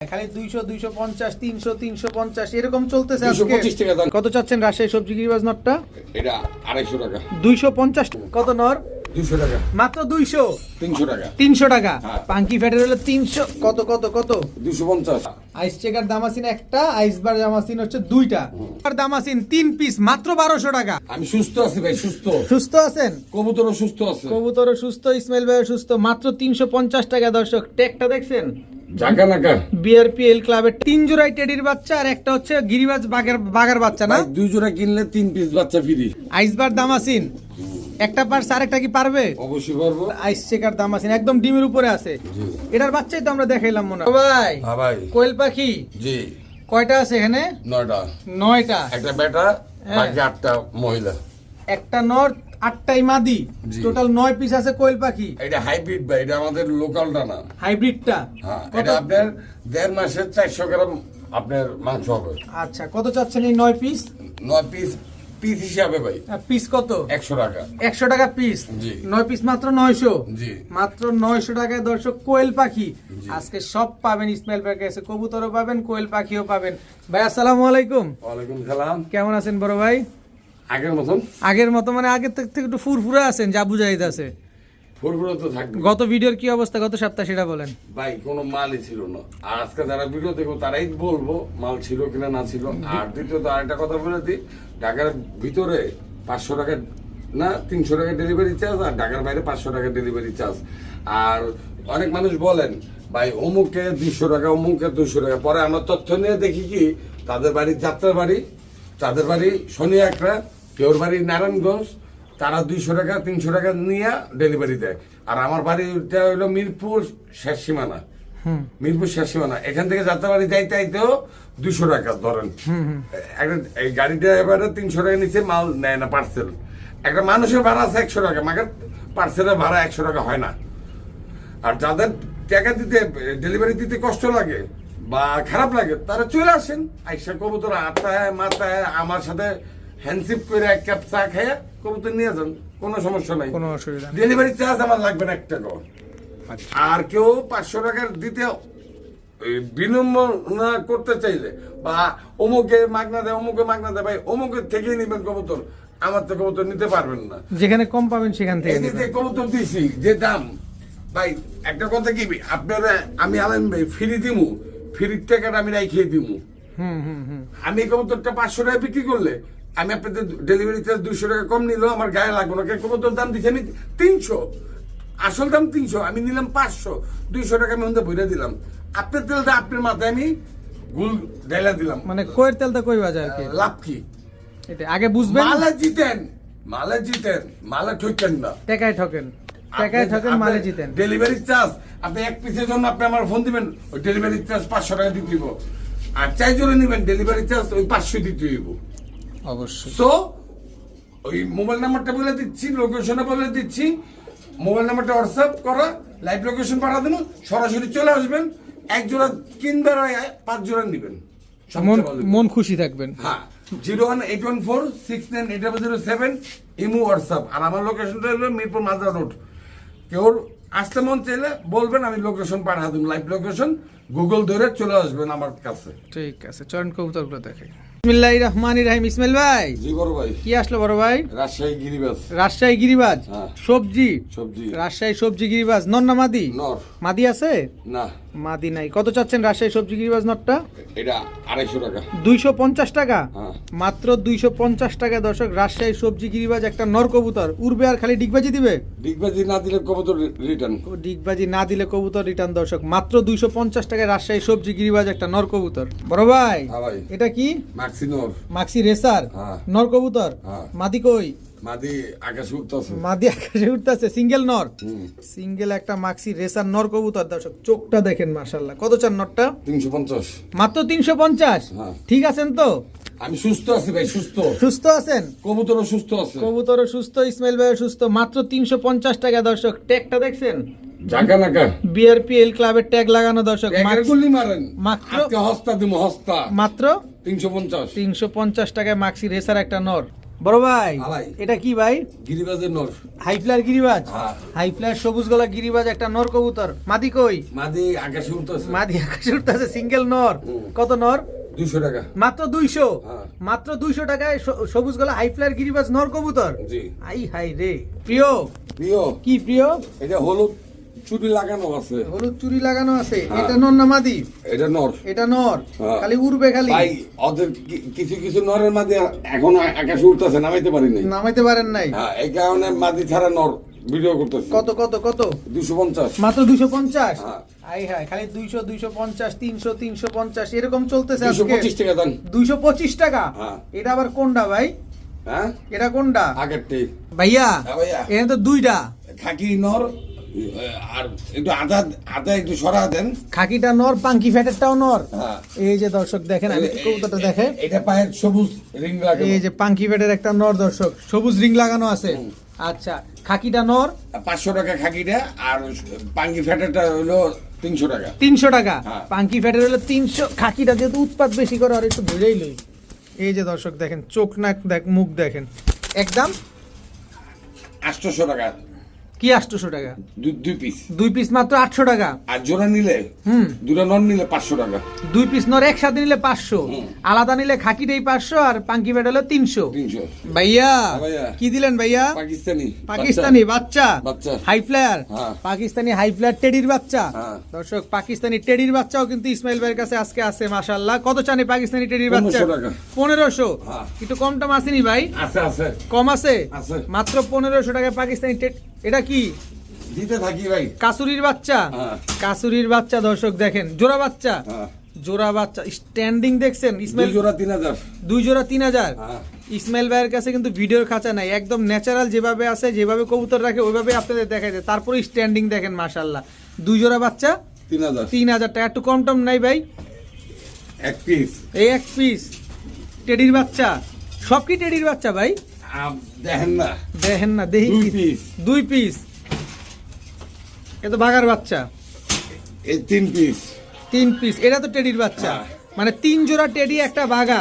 খালি দুইশো দুইশো পঞ্চাশ তিনশো তিনশো পঞ্চাশ এরকম চলতেছে আজকে। 225 টাকা দাম। কত চাচ্ছেন রাজশাহী সবজি গিরিবাজ নটটা? এটা আড়াইশো টাকা। দুইশো পঞ্চাশ কত নর? দুশো টাকা। মাত্র দুইশো? তিনশো টাকা। তিনশো টাকা। হ্যাঁ। পাঙ্কি ফ্যাটের হলো তিনশো। কত কত কত? দুশো পঞ্চাশ। আইস চেকার দামাসিন একটা আইস বার দামাসিন হচ্ছে দুইটা। আর দামাসিন তিন পিস মাত্র বারোশো টাকা। আমি সুস্থ আছি ভাই সুস্থ। সুস্থ আছেন? কবুতরও সুস্থ আছে। কবুতর সুস্থ ইসমাইল ভাই সুস্থ মাত্র তিনশো পঞ্চাশ টাকা দর্শক। টেকটা দেখছেন? বিআরপিএল ক্লাবের তিন জোড়াই টেডির বাচ্চা আর একটা হচ্ছে গিরিবাজ বাগের বাগার বাচ্চা না? দুই জোড়া কিনলে তিন পিস বাচ্চা ফ্রি আইসবার দামাসিন। একটা পার্স আর একটা কি পারবে? অবশ্যই পারব। আইস চেকার দামাসিন একদম ডিমের উপরে আছে। এটার বাচ্চাই তো আমরা দেখাইলাম মনে হয়। ভাই। হ্যাঁ ভাই। কোয়েল পাখি? জি। কয়টা আছে এখানে? নয়টা। নয়টা। একটা বেটা। বাকি আটটা মহিলা। একটা নর আটটাই মাদি। টোটাল নয় পিস আছে কোয়েল পাখি। এটা হাইব্রিড ভাই এটা আমাদের লোকালটা না। হাইব্রিডটা হ্যাঁ এটা আপনার দেড় মাসের চারশো গ্রাম আপনার মাংস হবে। আচ্ছা কত চাচ্ছেন এই নয় পিস নয় পিস পিস হিসাবে ভাই। পিস কত? একশো টাকা। একশো টাকা পিস নয় পিস মাত্র নয়শো। জি। মাত্র নয়শো টাকায় দর্শক কোয়েল পাখি। আজকে সব পাবেন ইসমাইল ভাইয়ের কাছে কবুতরও পাবেন কোয়েল পাখিও পাবেন। ভাই আসসালামু আলাইকুম। ওয়ালাইকুম সালাম। কেমন আছেন বড় ভাই? আগের মতন? আগের মতো মানে আগের থেকে একটু ফুরফুরা আছেন যা বুঝাইতে আছে ফুরফুরে তো থাকবে। গত ভিডিওর কি অবস্থা? গত সপ্তাহ সেটা বলেন। ভাই কোনো মালই ছিল না। আর আজকে যারা ভিডিও দেখব তারাই বলব মাল ছিল কিনা না ছিল। আর দ্বিতীয়ত আরেকটা কথা বলে দিই ঢাকার ভিতরে পাঁচশো টাকা না তিনশো টাকা ডেলিভারি চার্জ আর ঢাকার বাইরে পাঁচশো টাকা ডেলিভারি চার্জ আর অনেক মানুষ বলেন ভাই অমুকে দুশো টাকা অমুকে দুশো টাকা। পরে আমরা তথ্য নিয়ে দেখি কি তাদের বাড়ি যাত্রার বাড়ি তাদের বাড়ি শনি একটা কেউর বাড়ি নারায়ণগঞ্জ তারা দুইশো টাকা তিনশো টাকা নিয়ে ডেলিভারি দেয়। আর আমার বাড়িটা হলো মিরপুর শেষ সীমানা। মিরপুর শেষ সীমানা। এখান থেকে যাত্রাবাড়ি যাইতে আইতেও দুশো টাকা ধরেন। একটা এই গাড়িটা এবারে তিনশো টাকা নিচে মাল নেয় না পার্সেল একটা মানুষের ভাড়া আছে একশো টাকা মাকে পার্সেলের ভাড়া একশো টাকা হয় না। আর যাদের টাকা দিতে ডেলিভারি দিতে কষ্ট লাগে বা খারাপ লাগে তারা চলে আসেন। আইসা কবুতর আত্মায় মাথায় আমার সাথে হ্যান্ডশিপ করে এক কাপ চা খেয়ে কবুতর নিয়ে যান কোনো সমস্যা নাই। কোনো অসুবিধা নেই। ডেলিভারি চার্জ আমার লাগবে না এক টাকা আর কেউ পাঁচশো টাকার দিতে এই বিনিময় করতে চাইলে বা অমুকে মাগনা দেয় অমুকে মাগনা দেয় ভাই অমুকের থেকেই নিবেন কবুতর আমার তো কবুতর নিতে পারবেন না। যেখানে কম পাবেন সেখান থেকে এই যে নেবেন। কবুতর দিছি যে দাম ভাই একটা কথা কি আপনারা আমি আলেন ভাই ফ্রি দিমু ফ্রির টাকাটা আমি রাইখিয়ে দিমু। হুম হুম হুম। আমি এই কবুতরটা পাঁচশো টাকা বিক্রি করলে আমি আপনাদের ডেলিভারি চার্জ দুশো টাকা কম নিলেও আমার গায়ে লাগবে না। কারণ কবুতর দাম দিচ্ছি আমি তিনশো। আসল দাম তিনশো আমি নিলাম পাঁচশো। দুইশো টাকা আমি ওদের বইরে দিলাম। আপনার তেলটা আপনার মাথায় আমি গুল ডাইলা দিলাম। মানে কয়ের তেলটা কই বাজার আর কি লাভ কি? এটা আগে বুঝবেন? মালে জিতেন মালা জিতেন মালা ঠকেন না। টাকায় ঠকেন। টাকায় ঠকেন মালে জিতেন। ডেলিভারি চার্জ আপনি এক পিসের জন্য আপনি আমার ফোন দিবেন ওই ডেলিভারি চার্জ পাঁচশো টাকা দিতে দিব আর চাই জন্য নিবেন ডেলিভারি চার্জ ওই পাঁচশো দিতে দিব অবশ্যই। সো ওই মোবাইল নাম্বারটা বলে দিচ্ছি লোকেশনে বলে দিচ্ছি। মোবাইল নাম্বারটা হোয়াটসঅ্যাপ করা লাইভ লোকেশন পাঠা দেবো সরাসরি চলে আসবেন এক জোড়া কিনবার পাঁচ জোড়া নেবেন। মন মন খুশি থাকবেন। হ্যাঁ zero one eight one four six nine eight zero seven imo WhatsApp আর আমার লোকেশনটা হলো মিরপুর মাজার রোড। কেউ আসতে মন চাইলে বলবেন আমি লোকেশন পাঠা দেবো লাইভ লোকেশন গুগল ধরে চলে আসবেন আমার কাছে। ঠিক আছে চরণ কবুতরগুলো দেখে বিসমিল্লাহির রহমানির রহিম। ইসমাইল ভাই জি বড় ভাই। কি আসলো বড় ভাই? রাজশাহী গিরিবাজ। রাজশাহী গিরিবাজ হ্যাঁ। সবজি? সবজি। রাজশাহী সবজি গিরিবাজ নন্না মাদি? নর। মাদি আছে? না। মাদি নাই। কত চাচ্ছেন রাজশাহী সবজি গিরিবাজ নটটা? এটা আড়াইশো টাকা। দুইশো পঞ্চাশ টাকা? হ্যাঁ। মাত্র দুইশো পঞ্চাশ টাকা দর্শক রাজশাহী সবজি গিরিবাজ একটা নর কবুতর। উড়বে আর খালি ডিগবাজি দিবে? ডিগবাজি না দিলে কবুতর রিটার্ন ডিগবাজি না দিলে কবুতর রিটার্ন দর্শক। মাত্র দুইশো পঞ্চাশ টাকায় রাজশাহী সবজি গিরিবাজ একটা নর কবুতর। বড় ভাই হ্যাঁ এটা কি? মাক্সিনোর মাক্সি রেসার? হ্যাঁ। নর কবুতর। মাদি কই? মাদি আকাশে উঠতেছে। মাদি আকাশে উঠতেছে সিঙ্গেল নর। সিঙ্গেল একটা মাক্সি রেসার নর কবুতর দর্শক চোখটা দেখেন মাশাল্লাহ কত চান নরটা? তিনশো পঞ্চাশ। মাত্র তিনশো পঞ্চাশ? হ্যাঁ। ঠিক আছেন তো? আমি সুস্থ আছি ভাই সুস্থ। সুস্থ আছেন? কবুতরও সুস্থ আছে। কবুতর সুস্থ ইসমাইল ভাই সুস্থ। মাত্র তিনশো পঞ্চাশ টাকা দর্শক। ট্যাগটা দেখছেন? বিআরপিএল ক্লাবের ট্যাগ লাগানো দর্শক। মাত্র- হস্তা দিমু হস্তা। মাত্র? তিনশো পঞ্চাশ। তিনশো পঞ্চাশ টাকায় মাক্সি রেসার একটা নর। বড় ভাই হ্যাঁ ভাই। এটা কি ভাই? গিরিবাজের নর। হাইফ্লার গিরিবাজ? হ্যাঁ। হাইফ্লার সবুজ গলা গিরিবাজ একটা নর কবুতর। মাদি কই? মাদি আকাশে উঠতেছে মাদি আকাশে উঠতেছে সিঙ্গেল নর। কত নর? দুইশো টাকা। মাত্র দুইশো? হ্যাঁ। মাত্র দুইশো টাকায় সবুজ গলা হাইফ্লার গিরিবাজ নর কবুতর? আই হাই রে। প্রিয়? প্রিয়। কি প্রিয়? এটা হলুদ। চুরি লাগানো আছে। হলুদ চুরি লাগানো আছে। হ্যাঁ। এটা নর না মাদি? এটা নর। এটা নর। হ্যাঁ। খালি উড়বে খালি। ভাই ওদের কিছু কিছু নরের মাঝে এখন আকাশে উঠতেছে নামাইতে পারি নাই। নামাইতে পারেন নাই? হ্যাঁ এই কারণে মাদি ছাড়া নর ভিডিও করতেছে। কত কত কত? দুশো পঞ্চাশ। মাত্র দুইশো পঞ্চাশ? হ্যাঁ। আই হাই খালি দুইশো দুইশো পঞ্চাশ তিনশো তিনশো পঞ্চাশ এরকম চলতেছে আজকে। পঁচিশ টাকা দেন। দুইশো পঁচিশ টাকা? হ্যাঁ। এটা আবার কোনটা ভাই? হ্যাঁ? এটা কোনটা? আগেরটি। ভাইয়া ভাইয়া। এখানে তো দুইটা। খাকি নর আর একটু আদা আদা একটু সরা দেন। খাকিটা নর পাঙ্কি ফ্যাটেরটাও নর। হ্যাঁ। এই যে দর্শক দেখেন আমি কবুতরটা দেখে। এটা পায়ের সবুজ রিং এই যে পাঙ্কি ফ্যাটের একটা নর দর্শক সবুজ রিং লাগানো আছে। আচ্ছা খাকিটা নর? পাঁচশো টাকা খাকিটা আর ফ্যাটাটা হলো তিনশো টাকা। তিনশো টাকা? হ্যাঁ। পাঙ্কি ফ্যাটের হলো তিনশো খাকিটা যেহেতু উৎপাদ বেশি করে আর একটু ধরেই লই। এই যে দর্শক দেখেন চোখ নাক দেখ মুখ দেখেন। একদম? আটশোশো টাকা। কি আটশোশো টাকা? দুই পিস দুই পিস মাত্র আটশো টাকা। আর জোড়া নিলে? হুম। দুটা নন নিলে পাঁচশো টাকা। দুই পিস নর একসাথে নিলে পাঁচশো। আলাদা নিলে খাকিটাই পাঁচশো আর পাঙ্কি ফ্যাট হলো তিনশো। তিনশো। ভাইয়া হ্যাঁ কি দিলেন ভাইয়া? পাকিস্তানি। পাকিস্তানি বাচ্চা। বাচ্চা। হাই ফ্লায়ার হ্যাঁ। পাকিস্তানি হাই ফ্লায়ার টেডির বাচ্চা। হ্যাঁ। দর্শক পাকিস্তানি টেডির বাচ্চাও কিন্তু ইসমাইল ভাইয়ের কাছে আজকে আছে মাশাল্লাহ কত চানি পাকিস্তানি টেডির বাচ্চা? 1500 টাকা। পনেরোশো। হ্যাঁ। একটু কম টম আসেনি ভাই? আছে আছে। কম আছে? আছে। মাত্র পনেরোশো টাকায় পাকিস্তানি টেড এটা কি? দিতে থাকি ভাই। কাসুরির বাচ্চা? হ্যাঁ। কাসুরির বাচ্চা দর্শক দেখেন। জোড়া বাচ্চা? হ্যাঁ। জোড়া বাচ্চা স্ট্যান্ডিং দেখছেন? ইসমাইল জোড়া তিন হাজার। দুই জোড়া তিন হাজার? হ্যাঁ। ইসমাইল ভাইয়ের কাছে কিন্তু ভিডিওর খাঁচা নাই। একদম ন্যাচারাল যেভাবে আছে যেভাবে কবুতর রাখে ওইভাবে আপনাদের দেখাই যায় তারপরে স্ট্যান্ডিং দেখেন মাশাল্লাহ দুই জোড়া বাচ্চা? তিন হাজার। তিন হাজার টাকা। একটু কম টম নাই ভাই? এক পিস এই এক পিস টেডির বাচ্চা। সব কি টেডির বাচ্চা ভাই? দেখেন না। দেখেন না দেখি পিস দুই পিস এ তো বাঘার বাচ্চা। এই তিন পিস তিন পিস এটা তো টেডির বাচ্চা। হ্যাঁ। মানে তিন জোড়া টেডি একটা বাঘা।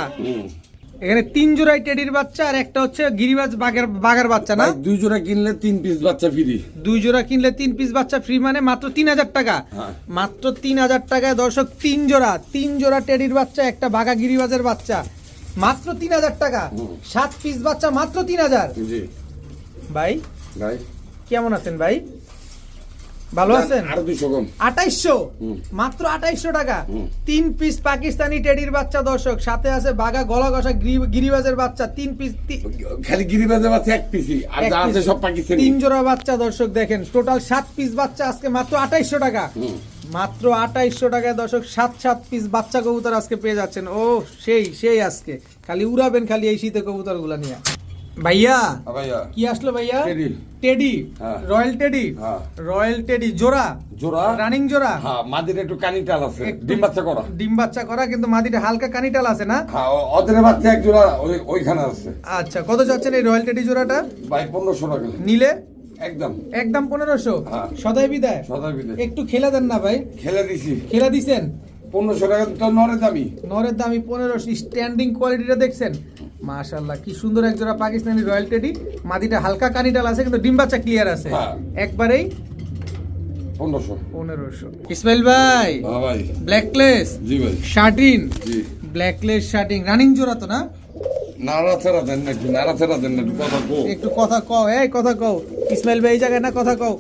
এখানে তিন জোড়াই টেডির বাচ্চা আর একটা হচ্ছে গিরিবাজ বাঘের বাঘার বাচ্চা না? দুই জোড়া কিনলে তিন পিস বাচ্চা ফ্রি দুই জোড়া কিনলে তিন পিস বাচ্চা ফ্রি মানে মাত্র তিন হাজার টাকা। হ্যাঁ। মাত্র তিন হাজার টাকায় দর্শক তিন জোড়া। তিন জোড়া টেডির বাচ্চা একটা বাঘা গিরিবাজের বাচ্চা। মাত্র তিন হাজার টাকা। সাত পিস বাচ্চা মাত্র তিন হাজার। ভাই ভাই। কেমন আছেন ভাই? ভালো আছেন? আরও কম। মাত্র টাকা। তিন পিস পাকিস্তানি টেডির বাচ্চা দর্শক। সাথে আছে বাঘা গলা ঘষা গিরিবাজের বাচ্চা তিন পিস খালি গিরিবাজে বাচ্চা এক পিসই আর যা আছে সব পাকিস্তানি। তিন জোড়া বাচ্চা দর্শক দেখেন। টোটাল সাত পিস বাচ্চা আজকে মাত্র আঠাইশশো টাকা। মাত্র আঠাইশশো টাকায় দর্শক সাত সাত পিস বাচ্চা কবুতর আজকে পেয়ে যাচ্ছেন। ও সেই সেই আজকে। খালি উড়াবেন খালি এই শীতে কবুতরগুলা নিয়ে। ভাইয়া হ্যাঁ ভাইয়া। কি আসলো ভাইয়া? টেডি। হ্যাঁ। Royal teddy? হ্যাঁ। রয়্যাল টেডি জোড়া? জোড়া? রানিং জোড়া? হ্যাঁ মাদির একটু কানি টাল আছে। ডিম বাচ্চা করা। ডিম বাচ্চা করা কিন্তু মাদিটা হালকা কানিটাল আছে না? হ্যাঁ ওদের বাচ্চা এক জোড়া ওইখানে আছে। আচ্ছা কত যাচ্ছেন এই রয়্যাল টেডি জোড়াটা? ভাই পনেরোশো টাকা। নিলে? একদম। একদম পনেরোশো। হ্যাঁ। সদাই বিদায়। সদা বিদে একটু খেলে দেন না ভাই। খেলে দিছি। খেলে দিছেন? পনেরোশো টাকা তো নরে দামি। নরের দামি পনেরোশো। স্ট্যান্ডিং কোয়ালিটিটা দেখছেন? মাশাল্লাহ কি সুন্দর এক জোড়া পাকিস্তানি রয়্যাল টেডি। মাদিটা হালকা কানিটাল আছে কিন্তু ডিম বাচ্চা ক্লিয়ার আছে। হ্যাঁ। একবারেই পনেরোশো। পনেরোশো। ইসমাইল ভাই ভাই। ব্ল্যাকলেস জি ভাই। শার্টিন জি। ব্ল্যাকলেস শার্টিং রানিং জোড়া তো না? নাড়াচাড়া দেন না একটু নাড়াচাড়া দেন না একটু কথা কো একটু কথা কও এই কথা কও। ইসমাইল ভাই এই জায়গায় না কথা কও?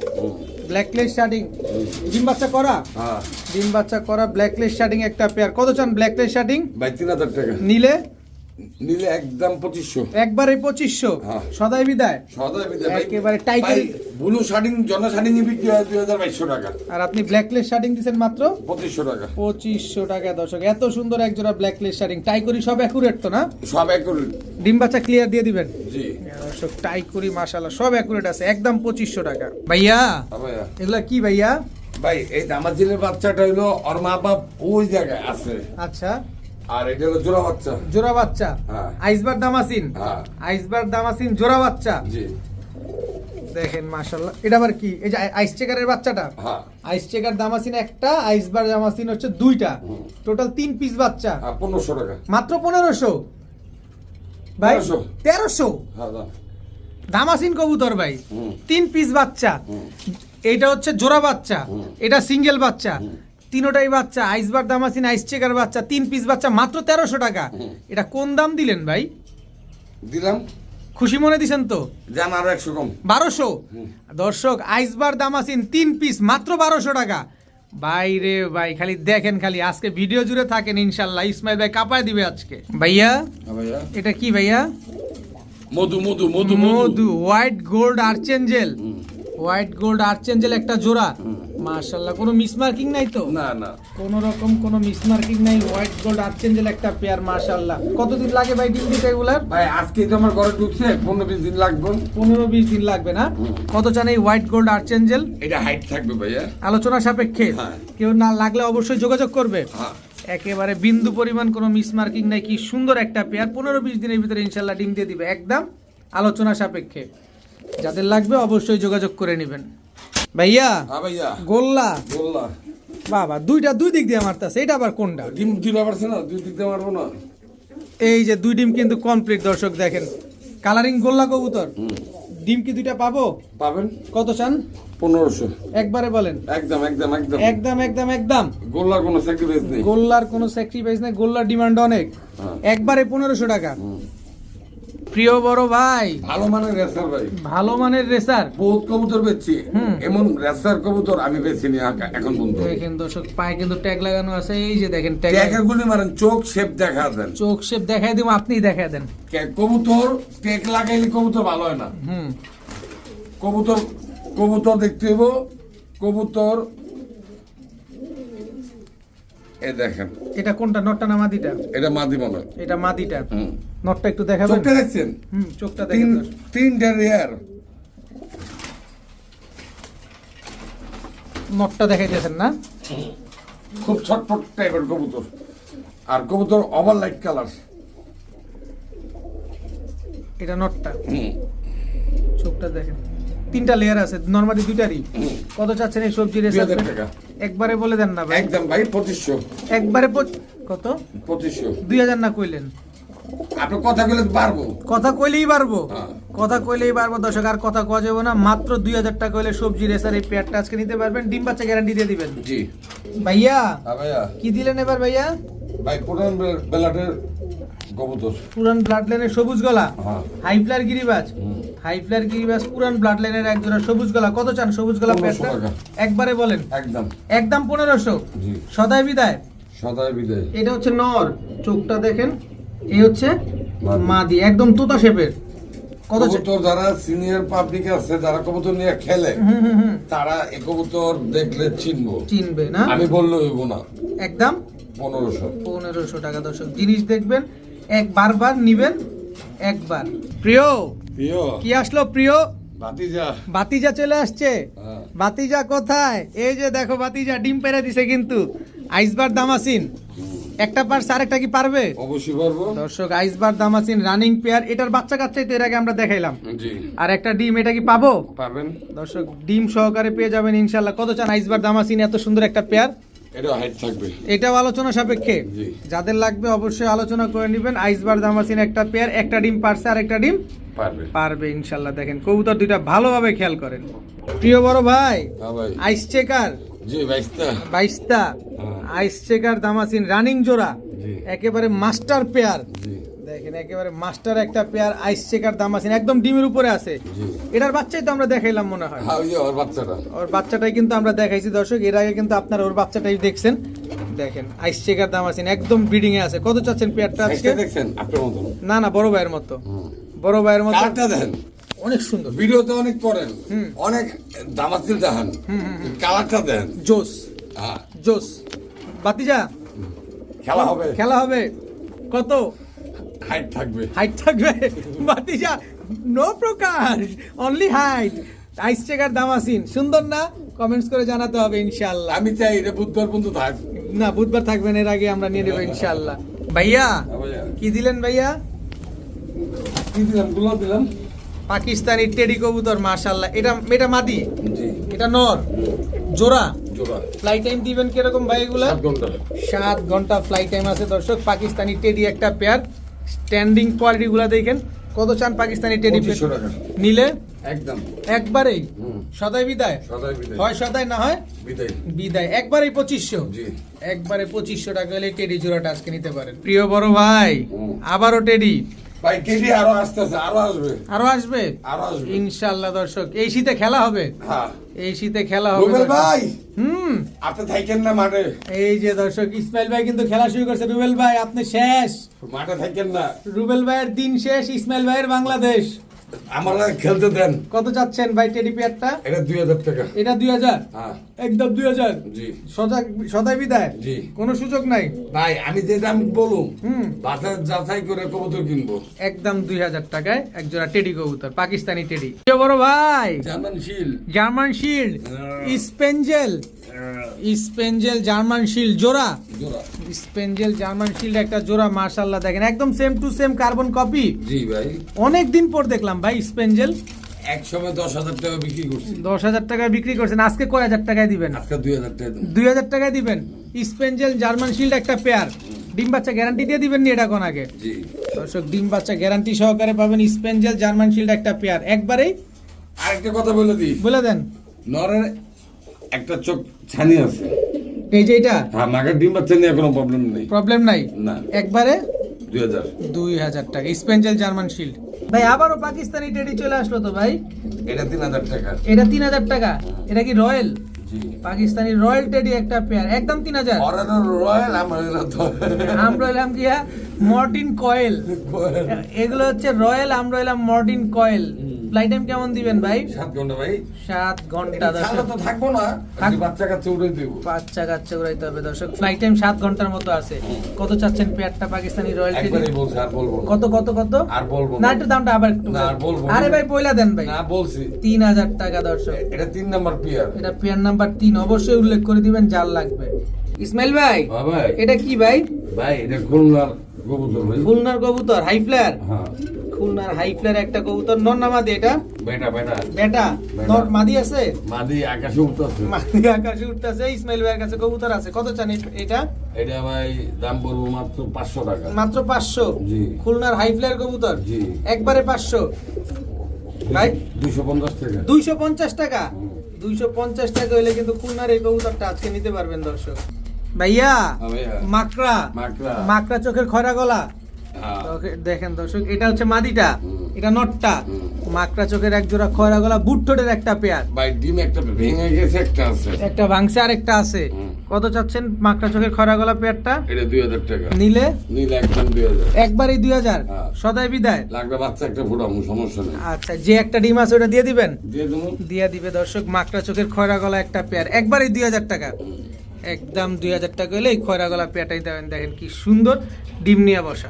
ব্ল্যাকলেস শার্টিং ডিম বাচ্চা করা? হ্যাঁ। ডিম বাচ্চা করা ব্ল্যাকলেস শার্টিং একটা পেয়ার কত চান ব্ল্যাকলেস শার্টিং ভাই তিন হাজার টাকা। নিলে? নিলে একদম পঁচিশশো। একবারে পঁচিশশো। হ্যাঁ। সদাই বিদায়। সদাই বিদে ভাই একেবারে টাইট ভাই করে- ব্লু শার্টিং জনা শার্টিং বিক্রি হয় দুই হাজার বাইশশো টাকা। আর আপনি ব্ল্যাকলেস শার্টিং দিচ্ছেন মাত্র? পঁচিশশো টাকা। পঁচিশশো টাকা দর্শক। এত সুন্দর এক জোড়া ব্ল্যাকলেস শার্টিং। টাই করি সব অ্যাকুরেট তো না? সব করে ডিম বাচ্চা ক্লিয়ার দিয়ে দিবেন? জি। দর্শক টাই করি মাশাল্লাহ সব অ্যাকুরেট আছে। একদম পঁচিশশো টাকা। ভাইয়া হ্যাঁ ভাইয়া। এগুলা কি ভাইয়া? ভাই এই দামাজিলের বাচ্চাটা হইল ওর মা বাপ ওই জায়গায় আছে। আচ্ছা। আর এটা হলো জোড়া বাচ্চা। জোড়া বাচ্চা। হ্যাঁ। আইসবার দামাসিন। হ্যাঁ। আইসবার দামাসিন জোড়া বাচ্চা। জি। দেখেন এটা আবার কি? এই যে আই- আইস চেকারের বাচ্চাটা? হ্যাঁ। আইস চেকার দামাসিন একটা আইসবার দামাসিন হচ্ছে দুইটা। টোটাল তিন পিস বাচ্চা। টাকা। মাত্র পনেরোশো? ভাই তেরোশো। তেরোশো দাম। দামাসিন কবুতর ভাই। তিন পিস বাচ্চা। এটা হচ্ছে জোড়া বাচ্চা। এটা সিঙ্গেল বাচ্চা। তিনোটাই বাচ্চা আইসবার দামাসিন আইস চেকার বাচ্চা তিন পিস বাচ্চা মাত্র তেরোশো টাকা। এটা কোন দাম দিলেন ভাই? দিলাম। খুশি মনে দিছেন তো? যান আরও একশো কম। বারোশো। দর্শক আইসবার দামাসিন তিন পিস মাত্র বারোশো টাকা। বাইরে ভাই খালি দেখেন খালি আজকে ভিডিও জুড়ে থাকেন ইনশাল্লাহ। ইসমাইল ভাই কাপায় দিবে আজকে। ভাইয়া? হ্যাঁ এটা কি ভাইয়া? মধু মধু মধু মধু। White gold archangel white gold archangel একটা জোড়া। হুম। মাশাল্লাহ কোনো মিসমার্কিং নাই তো? না না। কোন রকম কোনো মিসমার্কিং নাই হোয়াইট গোল্ড আর্চেঞ্জেল একটা পেয়ার মাশাল্লাহ কতদিন লাগে ভাই ডিম দিতে এগুলার? ভাই আজকে তো আমার ঘরে ঢুকছে পনেরো বিশ দিন লাগবে। পনেরো বিশ দিন লাগবে না? কত চান এই হোয়াইট গোল্ড আর্চেঞ্জেল এটা হাইট থাকবে ভাইয়া। আলোচনা সাপেক্ষে। হ্যাঁ। কেউ না লাগলে অবশ্যই যোগাযোগ করবে। হ্যাঁ। একেবারে বিন্দু পরিমাণ কোনো মিসমার্কিং নাই কি সুন্দর একটা পেয়ার পনেরো বিশ দিনের ভিতরে ইনশাল্লাহ ডিম দিয়ে দিবে একদম আলোচনা সাপেক্ষে। যাদের লাগবে অবশ্যই যোগাযোগ করে নেবেন। ভাইয়া হ্যাঁ ভাইয়া। গোল্লা। বললা বাবা দুইটা দুই দিক দিয়ে মারতেছে এটা আবার কোনটা? ডিম দিতে পারছে না? দুই দিক দিয়ে মারবো না। এই যে দুই ডিম কিন্তু কমপ্লিট দর্শক দেখেন। কালারিং গোল্লা কবুতর। ডিম কি দুইটা পাবো? পাবেন। কত চান? পনেরোশো। একবারে বলেন। একদম একদম একদম। একদম একদম একদম। গোল্লার কোনো স্যাক্রিফাইস নেই। গোল্লার কোনো স্যাক্রিফাইস নেই গোল্লার ডিমান্ড অনেক। হ্যাঁ। একবারে পনেরোশো টাকা। প্রিয় বড় ভাই। ভালো মানের রেসার ভাই। ভালো মানের রেসার? বহুত কবুতর বেচছি। এমন রেসার কবুতর আমি বেছি নি এখন পর্যন্ত। দেখেন দর্শক পায়ে কিন্তু ট্যাগ লাগানো আছে। এই যে দেখেন ট্যাগ ট্যাগের গুলি মারেন চোখ শেপ দেখা দেন। চোখ শেপ দেখাই দিব আপনি দেখাই দেন। কবুতর ট্যাগ লাগাইলে কবুতর ভালো হয় না। হুম। কবুতর কবুতর দেখতে হইব। কবুতর দেখেন। এটা কোনটা? নটটা না মাদিটা? এটা মাদি মনে এটা মাদিটা। নটটা একটু দেখাবেন? চোখটা দেখছেন? হুম চোখটা দেখেন। তিনটা রেয়ার নটটা দেখাইতেছেন না? খুব ছটফট টাইপের কবুতর। আর কবুতর ওভার লাইট কালার এটা নটটা? চোখটা দেখেন। তিনটা লেয়ার আছে। নরমালি দুইটারই। কত চাচ্ছেন এই সবজি 2000 টাকা। একবারে বলে দেন না ভাই। একদম ভাই পঁচিশশো। একবারে কত? পঁচিশশো। দুই হাজার না কইলেন? আপনি কথা বলে পারব কথা কইলেই পারব হ্যাঁ। কথা কইলেই পারব দর্শক আর কথা কওয়া যাবে না। মাত্র দুই হাজার টাকা হলে সবজি রেসার এই পেয়ারটা আজকে নিতে পারবেন। ডিম বাচ্চা গ্যারান্টি দিয়ে দিবেন। জি। ভাইয়া হ্যাঁ ভাইয়া। কি দিলেন এবার ভাইয়া? ভাই পুরান বেলাটের কবুতর। পুরান ব্লাড লাইনের সবুজ গলা। হ্যাঁ। হাইফ্লার গিরিবাজ। হুম। হাইফ্লার গিরিবাজ পুরান ব্লাড লাইনের এক জোড়া সবুজ গলা। কত চান সবুজ গলা 1500 একবারে বলেন। একদম। একদম পনেরোশো। জি। সদাই বিদায়। সদাই বিদায়। এটা হচ্ছে নর। চোখটা দেখেন। এই হচ্ছে মাদি। একদম তোতা শেপের। কবুতর যারা সিনিয়র পাবলিক আছে যারা কবুতর নিয়ে খেলে তারা এ কবুতর দেখলে চিনবো। চিনবে না? আমি বললে হইব না। একদম? পনেরোশো। পনেরোশো টাকা দর্শক। জিনিস দেখবেন এক বারবার নিবেন একবার। প্রিয় প্রিয়। কি আসলো প্রিয়? ভাতিজা। বাতিজা চলে আসছে। হ্যাঁ। বাতিজা কোথায়? এই যে দেখো বাতিজা ডিম পেরে দিছে কিন্তু। আইসবার দামাসিন। একটা পার আরেকটা কি পারবে? অবশ্যই পারব। দর্শক আইসবার দামাসিন রানিং পেয়ার। এটার বাচ্চা কাচ্চাই তো এর আগে আমরা দেখাইলাম। আর একটা ডিম এটা কি পাবো? পারবেন। দর্শক ডিম সহকারে পেয়ে যাবেন ইনশাল্লাহ কত চান আইসবার দামাসিন? এত সুন্দর একটা পেয়ার। থাকবে। এটাও আলোচনা সাপেক্ষে। যাদের লাগবে অবশ্যই আলোচনা করে নেবেন। আইসবার দামাসিন একটা পেয়ার একটা ডিম পারছে আর একটা ডিম পারবে। পারবে ইনশাল্লাহ। দেখেন কবুতর দুইটা ভালোভাবে খেয়াল করেন। প্রিয় বড় ভাই হ্যাঁ আইস চেকার জি বাইশটা। বাইশটা। হ্যাঁ। আইস চেকার দামাসিন রানিং জোড়া। একেবারে মাস্টার পেয়ার জি। দেখেন একেবারে মাস্টার একটা পেয়ার আইস চেকার দামাসিন একদম ডিমের উপরে আছে। এটার বাচ্চাই তো আমরা দেখাইলাম মনে হয়। হ্যাঁ ওর বাচ্চাটা। ওর বাচ্চাটাই কিন্তু আমরা দেখাইছি দর্শক এর আগে কিন্তু আপনারা ওর বাচ্চাটাই দেখছেন। দেখেন আইস চেকার দামাসিন একদম ব্রিডিং এ আছে। কত চাচ্ছেন পেয়ারটা আজকে? দেখছেন আপনার না না বড় ভাইয়ের মতো। বড় ভাইয়ের মতো। কারটা দেখেন। অনেক সুন্দর। ভিডিওতে অনেক করেন। অনেক দামাতিল দেখান। কালারটা দেন জোস। হ্যাঁ। জোস। বাতিজা? খেলা হবে। খেলা হবে। কত? হাইট থাকবে। হাইট থাকবে? বাতিজা নো প্রকাশ only height ice checker damascene সুন্দর না? কমেন্টস করে জানাতে হবে ইনশাআল্লাহ। আমি চাই এটা বুধবার পর্যন্ত থাক। না বুধবার থাকবেন এর আগে আমরা নিয়ে নেব ইনশাআল্লাহ। ভাইয়া কি দিলেন ভাইয়া? কি দিলাম? গুলো দিলাম। পাকিস্তানি টেডি কবুতর মাশাআল্লাহ। এটা এটা মাদি? জি। এটা নর? জোড়া? জোড়া। ফ্লাই টাইম দিবেন কীরকম ভাই এগুলা? সাত ঘণ্টা। সাত ঘণ্টা ফ্লাই টাইম আছে দর্শক। পাকিস্তানি টেডি একটা পেয়ার স্ট্যান্ডিং কোয়ালিটি গুলা দেখেন। কত চান পাকিস্তানি টেডি নিলে? একদম। একবারেই? সদাই বিদায়? সদাই বিদায়। হয় সদাই না হয়? বিদায়। বিদায়। একবারেই পঁচিশশো? জি। একবারে পঁচিশশো টাকা হলে টেডি জোড়াটা আজকে নিতে পারেন। প্রিয় বড় ভাই। আবারও টেডি ভাই কেজি আরও আসতেছে আরও আসবে। আরও আসবে? আরও আসবে। ইনশাল্লাহ দর্শক এই শীতে খেলা হবে? হ্যাঁ। এই শীতে খেলা হবে রুবেল ভাই! হুম। আপনি থাকেন না মাঠে। এই যে দর্শক ইসমাইল ভাই কিন্তু খেলা শুরু করছে। রুবেল ভাই আপনি শেষ। মাঠে থাকেন না। রুবেল ভাইয়ের দিন শেষ ইসমাইল ভাইয়ের বাংলাদেশ। আমরা খেলতে দেন। কত চাচ্ছেন ভাই টেডি পেয়ারটা? এটা দুই হাজার টাকা। এটা দুই হাজার? হ্যাঁ। একদম দুই হাজার? জি। সদা সদাই বিদায়? জি। কোনো সুযোগ নাই? ভাই আমি যে দাম বলুম বাজার যাচাই করে কবুতর কিনবো। একদম দুই হাজার টাকায় এক জোড়া টেডি কবুতর পাকিস্তানি টেডি। বড় ভাই German shield. German shield spangle spangle German shield জোড়া। জোড়া। স্পেঞ্জেল জার্মান শিল্ড একটা জোড়া মার্শাল্লাহ দেখেন একদম same to same carbon copy জি ভাই। অনেক দিন পর দেখলাম ভাই স্পেঞ্জেল এক সময় দশ হাজার টাকা বিক্রি করছি। দশ হাজার টাকায় বিক্রি করছেন আজকে কয় হাজার টাকায় দিবেন? আজকে দুই হাজার টাকা দুই হাজার টাকায় দিবেন। স্পেঞ্জেল জার্মান শিল্ড একটা পেয়ার ডিম বাচ্চা গ্যারান্টি দিয়ে দিবেন নি এটা কোন আগে? জি। দর্শক ডিম বাচ্চা গ্যারান্টি সহকারে পাবেন স্পেঞ্জেল জার্মান শিল্ড একটা পেয়ার একবারেই আরেকটা কথা বলে দিই। বলে দেন। নরের একটা চোখ ছানি আছে। এই যে এটা? হ্যাঁ মাগের ডিম বাচ্চা নিয়ে কোনো প্রবলেম নেই। প্রবলেম নাই? না। একবারে? দুই হাজার। দুই হাজার টাকা। স্পেঞ্জেল জার্মান শিল্ড ভাই আবারও পাকিস্তানি টেডি চলে আসলো তো ভাই? এটা তিন হাজার টাকা। এটা তিন হাজার টাকা। এটা কি রয়্যাল? পাকিস্তানি রয়্যাল টেডি একটা পেয়ার একদম তিন হাজার। রয়্যাল আমার এলাম কি মর্টিন কয়েল এগুলো হচ্ছে রয়্যাল আমরা এলাম মর্টিন কয়েল ফ্লাইট টাইম কেমন দিবেন ভাই? সাত ঘণ্টা ভাই। সাত ঘণ্টা দর্শক। তো থাকব না বাচ্চা কাচ্চা উড়ে দেবো। বাচ্চা কাচ্চা উড়াইতে হবে দর্শক। ফ্লাইট টাইম সাত ঘণ্টার মতো আছে। কত চাচ্ছেন পেয়ারটা পাকিস্তানি রয়্যাল একবারই বলছি আর বলব কত কত কত? আর বলব না। একটু দামটা আবার একটু না, আর বলব আরে ভাই পয়লা দেন ভাই। না বলছি। তিন হাজার টাকা দর্শক। এটা তিন নাম্বার পিয়ার। এটা পেয়ার নাম্বার তিন। অবশ্যই উল্লেখ করে দিবেন যার লাগবে। ইসমাইল ভাই হ্যাঁ ভাই। এটা কি ভাই? ভাই এটা খুলনার কবুতর ভাই। খুলনার কবুতর হাই ফ্লায়ার হ্যাঁ। খুলনার হাই ফ্লায়ার একটা কবুতর। নর না মাদি এটা? বেটা বেটা। বেটা। নর মাদি আছে? মাদি আকাশে উঠতেছে। মাদি আকাশে উঠতেছে ইসমাইল ভাইয়ের কাছে কবুতর আছে। কত চান এটা এটা? ভাই দাম পড়ব মাত্র পাঁচশো টাকা। মাত্র পাঁচশো? জি। খুলনার কবুতর? জি। একবারে পাঁচশো? ভাই? দুইশো পঞ্চাশ টাকা। দুইশো পঞ্চাশ টাকা? হুম। দুইশো পঞ্চাশ টাকা হইলে কিন্তু খুলনার এই কবুতরটা আজকে নিতে পারবেন দর্শক। ভাইয়া হ্যাঁ মাকড়া। মাকড়া। মাকড়া চোখের খরা গলা দেখেন দর্শক এটা হচ্ছে মাদিটা। এটা নটটা। মাকড়া চোখের এক জোড়া খয়রা গলা বুটঠোটের একটা পেয়ার। ভাই ডিম একটা ভেঙে গেছে একটা আছে। একটা ভাংসে আর একটা আছে কত চাচ্ছেন মাকড়া চোখের খয়রা গলা পেয়ারটা? এটা দুই হাজার টাকা। নিলে? নীল একদম দুই হাজার। একবারই দুই হাজার? হ্যাঁ। সদাই বিদায়। লাগবে বাচ্চা একটা ফুটামু সমস্যা নেই। আচ্ছা যে একটা ডিম আছে ওটা দিয়ে দিবেন? দিয়ে দেবো। দিয়ে দিবে দর্শক মাকড়া চোখের খয়রা গলা একটা পেয়ার। একবারই দুই হাজার টাকা। একদম দুই হাজার টাকা হলে এই খয়রা গলা পেয়ারটাই দেবেন। দেখেন কি সুন্দর ডিম নিয়ে বসা।